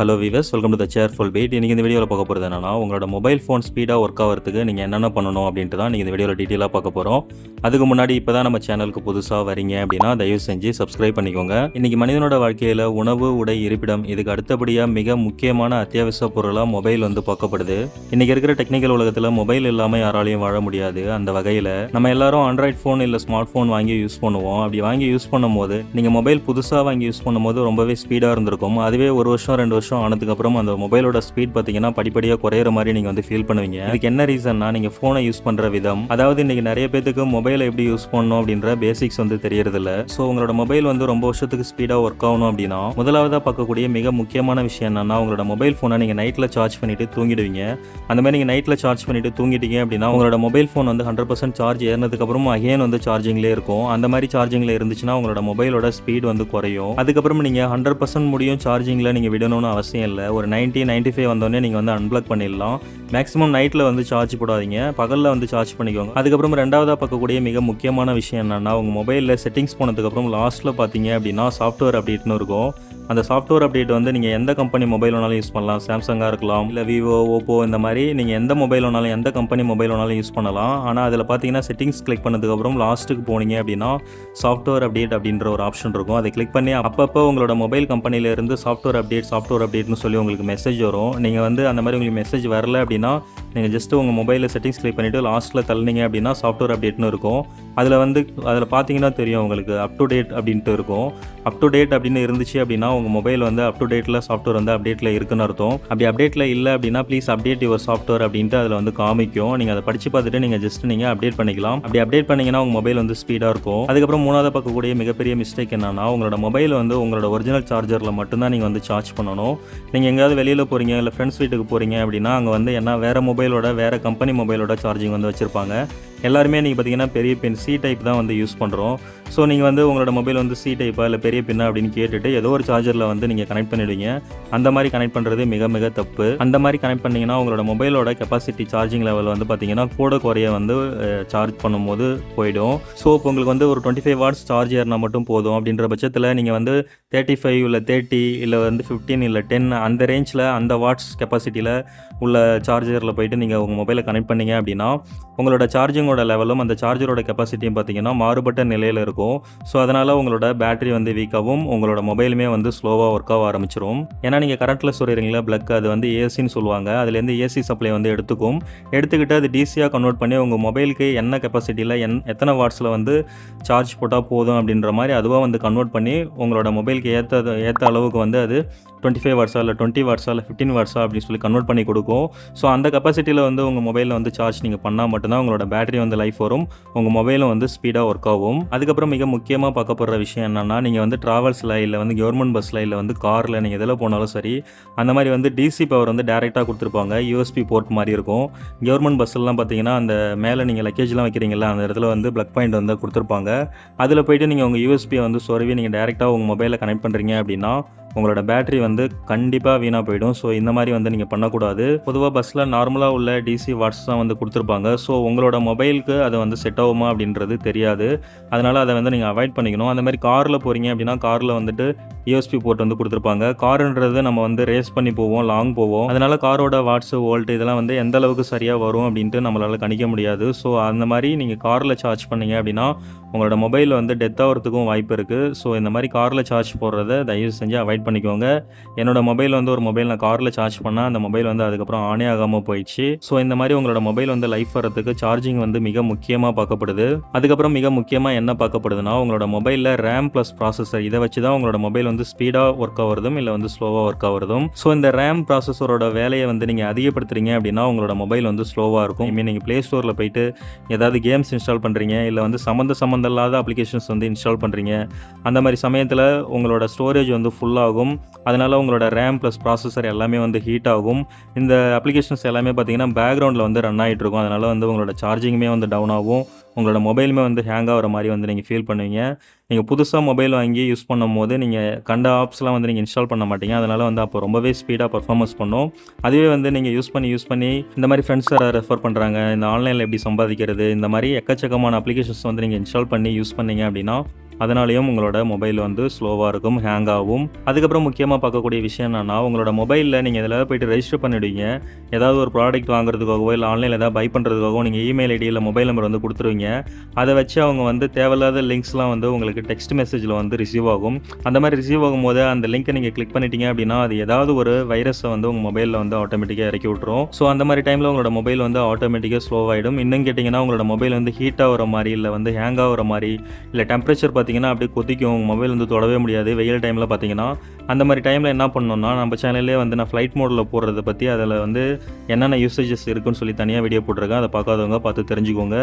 Hello viewers welcome to the cheerful beat இன்றைக்கி இந்த வீடியோவில் பார்க்க போகிறது என்னன்னா உங்களோட மொபைல் ஃபோன் ஸ்பீடாக ஒர்க் ஆகிறதுக்கு நீங்கள் என்னென்ன பண்ணணும் அப்படின்ட்டு தான் நீங்கள் இந்த வீடியோவில் டீட்டெயிலாக பார்க்க போகிறோம் அதுக்கு முன்னாடி இப்போ தான் நம்ம சேனலுக்கு புதுசாக வரீங்க அப்படின்னா தயவு செஞ்சு சப்ஸ்கிரைப் பண்ணிக்கோங்க. இன்றைக்கி மனிதனோட வாழ்க்கையில் உணவு உடை இருப்பிடம் இதுக்கு அடுத்தபடியாக மிக முக்கியமான அத்தியாவசிய பொருளாக மொபைல் வந்து பார்க்கப்படுது. இன்றைக்கி இருக்கிற டெக்னிக்கல் உலகத்தில் மொபைல் இல்லாமல் யாராலையும் வாழ முடியாது. அந்த வகையில் நம்ம எல்லாரும் ஆண்ட்ராய்ட் ஃபோன் இல்லை ஸ்மார்ட் ஃபோன் வாங்கி யூஸ் பண்ணுவோம். அப்படி வாங்கி யூஸ் பண்ணும்போது நீங்கள் மொபைல் புதுசாக வாங்கி யூஸ் பண்ணும்போது ரொம்பவே ஸ்பீடாக இருந்திருக்கும். அதுவே ஒரு வருஷம் ரெண்டு வருஷம் ஆனதுக்கப்புறம் அந்த மொபைலோட ஸ்பீட் பார்த்தீங்கன்னா படிப்படியாக குறையிற மாதிரி நீங்கள் வந்து ஃபீல் பண்ணுவீங்க. இதுக்கு என்ன ரீசன்னா நீங்கள் ஃபோனை யூஸ் பண்ணுற விதம். அதாவது இன்னைக்கு நிறைய பேத்துக்கு மொபைலை எப்படி யூஸ் பண்ணணும் அப்படின்ற பேசிக்ஸ் வந்து தெரியறதில்ல. ஸோ உங்களோட மொபைல் வந்து ரொம்ப வருஷத்துக்கு ஸ்பீடாக ஒர்க் ஆகணும் அப்படின்னா முதலாவதாக பார்க்கக்கூடிய மிக முக்கியமான விஷயம் என்னன்னா உங்களோட மொபைல் ஃபோனை நீங்கள் நைட்டில் சார்ஜ் பண்ணிட்டு தூங்கிடுவீங்க. அந்த மாதிரி நீங்கள் நைட்டில் சார்ஜ் பண்ணிட்டு தூங்கிட்டீங்க அப்படின்னா உங்களோட மொபைல் ஃபோன் வந்து ஹண்ட்ரட் பர்சன்ட் சார்ஜ் ஏறினதுக்கப்புறம் அகைன் வந்து சார்ஜிங்லேயே இருக்கும். அந்த மாதிரி சார்ஜிங்கில் இருந்துச்சுன்னா உங்களோட மொபைலோட ஸ்பீட் வந்து குறையும். அதுக்கப்புறம் நீங்கள் ஹண்ட்ரட் பர்சன்ட் முடியும் சார்ஜிங்கில் நீங்கள் விடணும்னு அவசியம் இல்லை. ஒரு 90 95 ஃபைவ் வந்தோடனே நீங்கள் வந்து அன்பிளக் பண்ணிடலாம். மேக்ஸிமம் நைட்டில் வந்து சார்ஜ் போடாதீங்க. பகலில் வந்து சார்ஜ் பண்ணிக்கோங்க. அதுக்கப்புறம் ரெண்டாவதாக பார்க்கக்கூடிய மிக முக்கியமான விஷயம் என்னென்னா உங்கள் மொபைலில் செட்டிங்ஸ் போனதுக்கப்புறம் லாஸ்ட்டில் பார்த்தீங்க அப்படின்னா சாஃப்ட்வேர் அப்டேட்னு இருக்கும். அந்த சாஃப்ட்வேர் அப்டேட் வந்து நீங்கள் எந்த கம்பெனி மொபைல் வேணாலும் யூஸ் பண்ணலாம். சாம்சங்காக இருக்கலாம் இல்லை விவோ ஓப்போ இந்த மாதிரி நீங்கள் எந்த மொபைல் வேணாலும் எந்த கம்பெனி மொபைல் வேணாலும் யூஸ் பண்ணலாம். ஆனால் அதில் பார்த்தீங்கன்னா செட்டிங்ஸ் கிளிக் பண்ணதுக்கப்புறம் லாஸ்ட்டுக்கு போனீங்க அப்படின்னா சாஃப்ட்வேர் அப்டேட் அப்படின்ற ஒரு ஆப்ஷன் இருக்கும். அதை கிளிக் பண்ணி அப்பப்போ உங்களோட மொபைல் கம்பெனிலேருந்து சாஃப்ட்வேர் அப்டேட் சாஃப்ட்வேர் அப்டேட்னு சொல்லி உங்களுக்கு மெசேஜ் வரும். நீங்கள் வந்து அந்த மாதிரி உங்களுக்கு மெசேஜ் வரல அப்படின்னா நீங்கள் ஜஸ்ட் உங்கள் மொபைலில் செட்டிங்ஸ் கிளிக் பண்ணிவிட்டு லாஸ்ட்டில் தள்ளினீங்க அப்படின்னா சாஃப்ட்வேர் அப்டேட்னு இருக்கும். அதில் வந்து அதில் பார்த்தீங்கன்னா தெரியும் உங்களுக்கு அப் டு டேட் அப்படின்ட்டு இருக்கும். அப் டு டேட் அப்படின்னு இருந்துச்சு அப்படின்னா உங்கள் மொபைல் வந்து அப் டு டேட்டில் சாஃப்ட்வேர் வந்து அப்டேட்டில் இருக்குன்னு அர்த்தம். அப்படி அப்டேட்டில் இல்லை அப்படின்னா ப்ளீஸ் அப்டேட் யுவர் சாஃப்ட்வேர் அப்படின்ட்டு அதில் வந்து காமிக்கும். நீங்கள் அதை படித்து பார்த்துட்டு நீங்கள் ஜஸ்ட் நீங்கள் அப்டேட் பண்ணிக்கலாம். அப்படி அப்டேட் பண்ணிங்கன்னா உங்கள் மொபைல் வந்து ஸ்பீடாக இருக்கும். அதுக்கப்புறம் மூணாவது பார்க்கக்கூடிய மிகப்பெரிய மிஸ்டேக் என்னன்னா உங்களோட மொபைல் வந்து உங்களோட ஒரிஜினல் சார்ஜரில் மட்டும்தான் நீங்கள் வந்து சார்ஜ் பண்ணணும். நீங்கள் எங்கேயாவது வெளியில் போகிறீங்க இல்லை ஃப்ரெண்ட்ஸ் வீட்டுக்கு போகிறீங்க அப்படின்னா அங்கே வந்து என்ன வேறு மொபைல் மொபைலோட வேறு கம்பெனி மொபைலோட சார்ஜிங் வந்து வச்சுருப்பாங்க. எல்லாருமே நீங்கள் பார்த்தீங்கன்னா பெரிய பின் சி டைப் தான் வந்து யூஸ் பண்ணுறோம் ஸோ நீங்கள் வந்து உங்களோட மொபைல் வந்து சி டைப்பா இல்லை பெரிய பின்னா அப்படின்னு கேட்டுட்டு ஏதோ ஒரு சார்ஜரில் வந்து நீங்கள் கனெக்ட் பண்ணிடுவீங்க. அந்த மாதிரி கனெக்ட் பண்ணுறது மிக மிக தப்பு. அந்த மாதிரி கனெக்ட் பண்ணிங்கன்னா உங்களோட மொபைலோட கெப்பாசிட்டி சார்ஜிங் லெவல் வந்து பார்த்தீங்கன்னா கூட குறைய வந்து சார்ஜ் பண்ணும்போது போயிடும். ஸோ இப்போ உங்களுக்கு வந்து ஒரு டுவெண்ட்டி ஃபைவ் வாட்ஸ் சார்ஜ் ஏறினா மட்டும் போதும். அப்படின்ற பட்சத்தில் நீங்கள் வந்து தேர்ட்டி ஃபைவ் இல்லை தேர்ட்டி இல்லை வந்து ஃபிஃப்டீன் இல்லை டென் அந்த ரேஞ்சில் அந்த வாட்ஸ் கெப்பாசிட்டியில் உள்ள சார்ஜரில் போயிட்டு நீங்கள் உங்கள் மொபைலை கனெக்ட் பண்ணீங்க அப்படின்னா உங்களோட சார்ஜிங்கோட லெவலும் அந்த சார்ஜரோட கெப்பாசிட்டியும் பார்த்தீங்கன்னா மாறுபட்ட நிலையில் இருக்கும். ஸோ அதனால் உங்களோட பேட்டரி வந்து வீக்காகவும் உங்களோட மொபைலுமே வந்து ஸ்லோவாக ஒர்க் ஆக ஆரம்பிச்சிடும் ஏன்னா நீங்கள் கரண்ட்டில் சொல்கிறீங்களா ப்ளக் அது வந்து ஏசின்னு சொல்லுவாங்க. அதுலேருந்து ஏசி சப்ளை வந்து எடுத்துக்கும். எடுத்துக்கிட்டு அது டிசியாக கன்வெர்ட் பண்ணி உங்கள் மொபைலுக்கு என்ன கெப்பாசிட்டியில் என் எத்தனை வாட்ஸில் வந்து சார்ஜ் போட்டால் போதும் அப்படின்ற மாதிரி அதுவாக வந்து கன்வெர்ட் பண்ணி உங்களோட மொபைலுக்கு ஏற்ற ஏற்ற அளவுக்கு வந்து அது டுவெண்ட்டி ஃபைவ் வாட்ஸா இல்லை டுவெண்ட்டி வாட்ஸா இல்லை ஃபிஃப்டின் வாட்ஸா அப்படின்னு சொல்லி கன்வெர்ட் பண்ணி கொடுக்கும். ஸோ அந்த கெப்பாசிட்டி கெப்பாசிட்டியில் வந்து உங்கள் மொபைலில் வந்து சார்ஜ் நீங்கள் பண்ணால் மட்டும்தான் உங்களோட பேட்டரி வந்து லைஃப் வரும். உங்கள் மொபைலும் வந்து ஸ்பீடாக ஒர்க் ஆகும். அதுக்கப்புறம் மிக முக்கியமாக பார்க்கப்படுற விஷயம் என்னென்னா நீங்கள் வந்து ட்ராவல்ஸில் இல்லை வந்து கவர்மெண்ட் பஸ்ஸில் இல்லை வந்து காரில் நீங்கள் எதில் போனாலும் சரி அந்த மாதிரி வந்து டிசி பவர் வந்து டேரெக்டாக கொடுத்துருப்பாங்க. யூஎஸ்பி போர்ட் மாதிரி இருக்கும். கவர்மெண்ட் பஸ்ஸெல்லாம் பார்த்தீங்கன்னா அந்த மேலே நீங்கள் லக்கேஜ்லாம் வைக்கிறீங்களா அந்த இடத்துல வந்து ப்ளக் பாயிண்ட் வந்து கொடுத்துருப்பாங்க. அதில் போயிட்டு நீங்கள் உங்கள் யூஎஸ்பியை வந்து சொருவி நீங்கள் டேரெக்டாக உங்கள் மொபைலில் கனெக்ட் பண்ணுறீங்க அப்படின்னா உங்களோட பேட்டரி வந்து கண்டிப்பாக வீணாக போயிடும். ஸோ இந்த மாதிரி வந்து நீங்கள் பண்ணக்கூடாது. பொதுவாக பஸ்ஸில் நார்மலாக உள்ள டிசி வாட்ஸ் தான் வந்து கொடுத்துருப்பாங்க. ஸோ உங்களோட மொபைலுக்கு அது வந்து செட் ஆகுமா அப்படின்றது தெரியாது. அதனால் அதை வந்து நீங்கள் அவாய்ட் பண்ணிக்கணும். அந்த மாதிரி காரில் போகிறீங்க அப்படின்னா காரில் வந்துட்டு யூஎஸ்பி போர்ட் வந்து கொடுத்துருப்பாங்க. காருன்றது நம்ம வந்து ரேஸ் பண்ணி போவோம் லாங் போவோம். அதனால் காரோட வாட்ஸ் வோல்ட் இதெல்லாம் வந்து எந்த அளவுக்கு சரியாக வரும் அப்படின்ட்டு நம்மளால் கணிக்க முடியாது. ஸோ அந்த மாதிரி நீங்கள் காரில் சார்ஜ் பண்ணீங்க அப்படின்னா உங்களோட மொபைல் வந்து டெத் ஆகிறதுக்கும் வாய்ப்பு இருக்குது ஸோ இந்த மாதிரி காரில் சார்ஜ் போடுறத தயவு செஞ்சு அவாய்ட் பண்ணிக்கோங்க. என்னோட மொபைல் வந்து ஒரு மொபைல் நான் காரில் சார்ஜ் பண்ணால் அந்த மொபைல் வந்து அதுக்கப்புறம் ஆனே ஆகாமல் போயிடுச்சு. ஸோ இந்த மாதிரி உங்களோட மொபைல் வந்து லைஃப் வரதுக்கு சார்ஜிங் வந்து மிக முக்கியமாக பார்க்கப்படுது. அதுக்கப்புறம் மிக முக்கியமாக என்ன பார்க்கப்படுதுன்னா உங்களோட மொபைலில் ரேம் ப்ளஸ் ப்ராசஸர் இதை வச்சு தான் உங்களோட மொபைல் வந்து ஸ்பீடாக ஒர்க் ஆகிறதும் இல்லை வந்து ஸ்லோவாக ஒர்க் ஆகிறதும் ஸோ இந்த ரேம் ப்ராசஸரோட வேலையை வந்து நீங்கள் அதிகப்படுத்துறீங்க அப்படின்னா உங்களோட மொபைல் வந்து ஸ்லோவாக இருக்கும். ஐ மீன் நீங்கள் ப்ளே ஸ்டோரில் போயிட்டு ஏதாவது கேம்ஸ் இன்ஸ்டால் பண்ணுறீங்க இல்லை வந்து சம்மந்த சம்மந்தம் இல்லாத அப்ளிகேஷன்ஸ் வந்து இன்ஸ்டால் பண்ணுறீங்க அந்த மாதிரி சமயத்தில் உங்களோட ஸ்டோரேஜ் வந்து ஃபுல்லாக ஆகும். அதனால் உங்களோட ரேம் ப்ளஸ் ப்ராசஸர் எல்லாமே வந்து ஹீட் ஆகும். இந்த அப்ளிகேஷன்ஸ் எல்லாமே பார்த்தீங்கன்னா பேக்ரவுண்டில் வந்து ரன் ஆகிட்டு இருக்கும். அதனால் வந்து உங்களோட சார்ஜிங்குமே வந்து டவுன் ஆகும். உங்களோட மொபைலுமே வந்து ஹேங் ஆகிற மாதிரி வந்து நீங்கள் ஃபீல் பண்ணுவீங்க. நீங்கள் புதுசாக மொபைல் வாங்கி யூஸ் பண்ணும் போது நீங்கள் கண்ட ஆப்ஸ்லாம் வந்து நீங்கள் இன்ஸ்டால் பண்ண மாட்டீங்க. அதனால் வந்து அப்போ ரொம்பவே ஸ்பீடாக பர்ஃபார்மன்ஸ் பண்ணும். அதுவே வந்து நீங்கள் யூஸ் பண்ணி யூஸ் பண்ணி இந்த மாதிரி ஃப்ரெண்ட்ஸ் ரெஃபர் பண்ணுறாங்க இந்த ஆன்லைனில் எப்படி சம்பாதிக்கிறது இந்த மாதிரி எக்கச்சக்கமான அப்ளிகேஷன்ஸ் வந்து நீங்கள் இன்ஸ்டால் பண்ணி யூஸ் பண்ணீங்க அப்படின்னா அதனாலேயும் உங்களோட மொபைல் வந்து ஸ்லோவாக இருக்கும் ஹேங் ஆகும். அதுக்கப்புறம் முக்கியமாக பார்க்கக்கூடிய விஷயம் என்னன்னா உங்களோட மொபைலில் நீங்கள் இதில் போயிட்டு ரெஜிஸ்டர் பண்ணிவிடுவீங்க ஏதாவது ஒரு ப்ராடக்ட் வாங்குறதுக்காகவோ இல்லை ஆன்லைனில் ஏதாவது பை பண்ணுறதுக்காகவோ நீங்கள் இமெயில் ஐடியில் மொபைல் நம்பர் வந்து கொடுத்துருவீங்க. அதை வச்சு அவங்க வந்து தேவையில்லாத லிங்க்ஸ்லாம் வந்து உங்களுக்கு டெக்ஸ்ட் மெசேஜில் வந்து ரிசீவ் ஆகும். அந்த மாதிரி ரிசீவ் ஆகும்போது அந்த லிங்க்கை நீங்கள் கிளிக் பண்ணிட்டீங்க அப்படின்னா அது ஏதாவது ஒரு வைரஸை வந்து உங்கள் மொபைலில் வந்து ஆட்டோமேட்டிக்காக இறக்கி விட்ரும் ஸோ அந்த மாதிரி டைமில் உங்களோட மொபைல் வந்து ஆட்டோமேட்டிக்காக ஸ்லோவாகிடும் இன்னும் கேட்டிங்கன்னா உங்களோட மொபைல் வந்து ஹீட் ஆகிற மாதிரி இல்லை வந்து ஹேங் ஆகிற மாதிரி இல்லை டெம்பரேச்சர் பார்த்தீங்கன்னா அப்படியே கொதிக்கும். மொபைல் வந்து தொடவே முடியாது. வெயில் டைமில் பார்த்தீங்கன்னா அந்த மாதிரி டைமில் என்ன பண்ணோம்னா நம்ம சேனல்லே வந்து நான் ஃப்ளைட் மோடில் போடுறத பற்றி அதில் வந்து என்னென்ன யூசேஜஸ் இருக்குன்னு சொல்லி தனியாக வீடியோ போட்டிருக்கேன். அதை பார்க்காதவங்க பார்த்து தெரிஞ்சுக்கோங்க.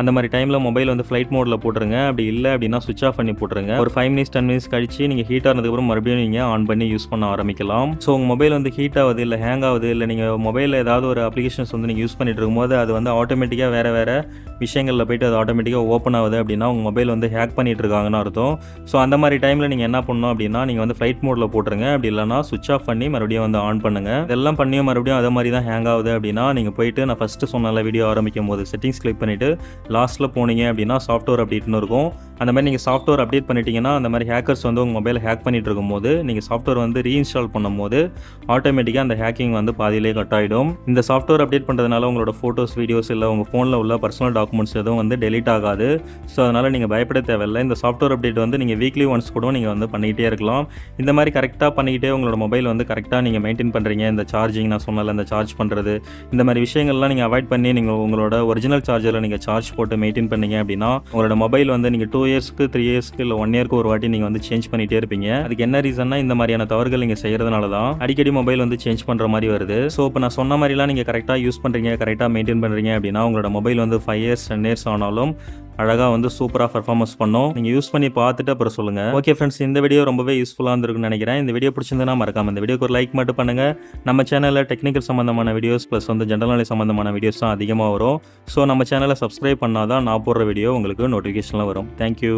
அந்த மாதிரி டைமில் மொபைல் வந்து ஃப்ளைட் மோடில் போட்டுருங்க. அப்படி இல்லை அப்படின்னா சுவிச் ஆஃப் பண்ணி போட்டுருங்க. ஒரு ஃபைவ் மினிட்ஸ் டென் மினிட்ஸ் கழிச்சு நீங்கள் ஹீட் ஆனதுக்கப்புறம் மறுபடியும் நீங்கள் ஆன் பண்ணி யூஸ் பண்ண ஆரம்பிக்கலாம். ஸோ உங்கள் மொபைல் வந்து ஹீட் ஆகுது இல்லை ஹேங் ஆகுது இல்லை நீங்கள் மொபைலில் ஏதாவது ஒரு அப்ளிகேஷன்ஸ் வந்து நீங்கள் யூஸ் பண்ணிட்டு இருக்கும்போது அது வந்து ஆட்டோமேட்டிக்காக வேறு வேறு விஷயங்களில் போயிட்டு அது ஆட்டோமேட்டிக்காக ஓப்பன் ஆகுது அப்படின்னா உங்கள் மொபைல் வந்து ஹேக் பண்ணிட்டு இருக்காங்கன்னு அர்த்தம். ஸோ அந்த மாதிரி டைமில் நீங்கள் என்ன பண்ணணும் அப்படின்னா நீங்கள் வந்து ஃப்ளைட் மோடில் போட்டுருங்க. அப்படி இல்லைனா சுவிச் ஆஃப் பண்ணி மறுபடியும் வந்து ஆன் பண்ணுங்க. இதெல்லாம் பண்ணியும் மறுபடியும் அதே மாதிரி தான் ஹேங் ஆகுது அப்படின்னா நீங்கள் போயிட்டு நான் ஃபஸ்ட்டு சொன்னால வீடியோ ஆரம்பிக்கும் போது செட்டிங்ஸ் கிளிக் பண்ணிவிட்டு லாஸ்ட்டில் போனீங்க அப்படின்னா சாஃப்ட்வேர் அப்டேட்னு இருக்கும். அந்த மாதிரி நீங்கள் சாஃப்ட்வேர் அப்டேட் பண்ணிட்டீங்கன்னா அந்த மாதிரி ஹேக்கர்ஸ் வந்து உங்கள் மொபைல் ஹேக் பண்ணிட்டு இருக்கும்போது நீங்கள் சாஃப்ட்வேர் வந்து ரீஇன்ஸ்டால் பண்ணும்போது ஆட்டோமேட்டிக்காக அந்த ஹேக்கிங் வந்து பாதியிலே கட் ஆகிடும் இந்த சாஃப்ட்வேர் அப்டேட் பண்ணுறதுனால உங்களோட ஃபோட்டோஸ் வீடியோஸ் இல்லை உங்கள் ஃபோனில் உள்ள பர்சனல் டாக்குமெண்ட்ஸ் எதுவும் வந்து டெலிட் ஆகாது. ஸோ அதனால் நீங்கள் பயப்பட தேவையில்லை. இந்த சாஃப்ட்வேர் அப்டேட் வந்து நீங்கள் வீக்லி ஒன்ஸ் கூட நீங்கள் வந்து பண்ணிக்கிட்டே இருக்கலாம். இந்த மாதிரி கரெக்டாக பண்ணிக்கிட்டே உங்களோட மொபைல் வந்து கரெக்டாக நீங்கள் மெயின்டைன் பண்ணுறீங்க இந்த சார்ஜிங் நான் சொன்னல இந்த சார்ஜ் பண்ணுறது இந்த மாதிரி விஷயங்கள்லாம் நீங்கள் அவாய்ட் பண்ணி நீங்கள் உங்களோட ஒரிஜினல் சார்ஜரில் நீங்கள் சார்ஜ் போட்டு மெயின்டைன் பண்ணீங்க அப்படின்னா உங்களோட மொபைல் வந்து நீங்கள் டூ இயர்ஸ்க்கு த்ரீ இயர்ஸ்க்கு இல்லை ஒன் இயர்க்கு ஒரு வாட்டி நீங்கள் வந்து சேஞ்ச் பண்ணிகிட்டே இருப்பீங்க. அதுக்கு என்ன ரீசன்னா இந்த மாதிரியான தவறுகள் நீங்கள் செய்கிறதுனால தான் அடிக்கடி மொபைல் வந்து சேஞ்ச் பண்ணுற மாதிரி வருது. ஸோ இப்போ நான் சொன்ன மாதிரிலாம் நீங்கள் கரெக்டாக யூஸ் பண்ணுறீங்க கரெக்டாக மெயின்டைன் பண்ணுறீங்க அப்படின்னா உங்களோட மொபைல் வந்து ஃபைவ் இயர்ஸ் டென் இயர்ஸ் ஆனாலும் அழகாக வந்து சூப்பராக பர்ஃபார்மன்ஸ் பண்ணோம். நீங்கள் யூஸ் பண்ணி பார்த்துட்டு அப்புறம் சொல்லுங்கள் ஓகே ஃப்ரெண்ட்ஸ் இந்த வீடியோ ரொம்பவே யூஸ்ஃபுல்லாக இருந்திருக்குன்னு நினைக்கிறேன். இந்த வீடியோ பிடிச்சிருந்தனா மறக்காம இந்த வீடியோக்கு ஒரு லைக் மட்டும் பண்ணுங்கள் நம்ம சேனலில் டெக்னிக்கல் சம்மந்தமான வீடியோஸ் ப்ளஸ் வந்து ஜென்ரல் நாலேஜ் சம்மந்தமான வீடியோஸ் தான் அதிகமாக வரும். ஸோ நம்ம சேனலை சப்ஸ்கிரைப் பண்ணாதான் நான் போடுற வீடியோ உங்களுக்கு நோட்டிஃபிகேஷனில் வரும். தேங்க்யூ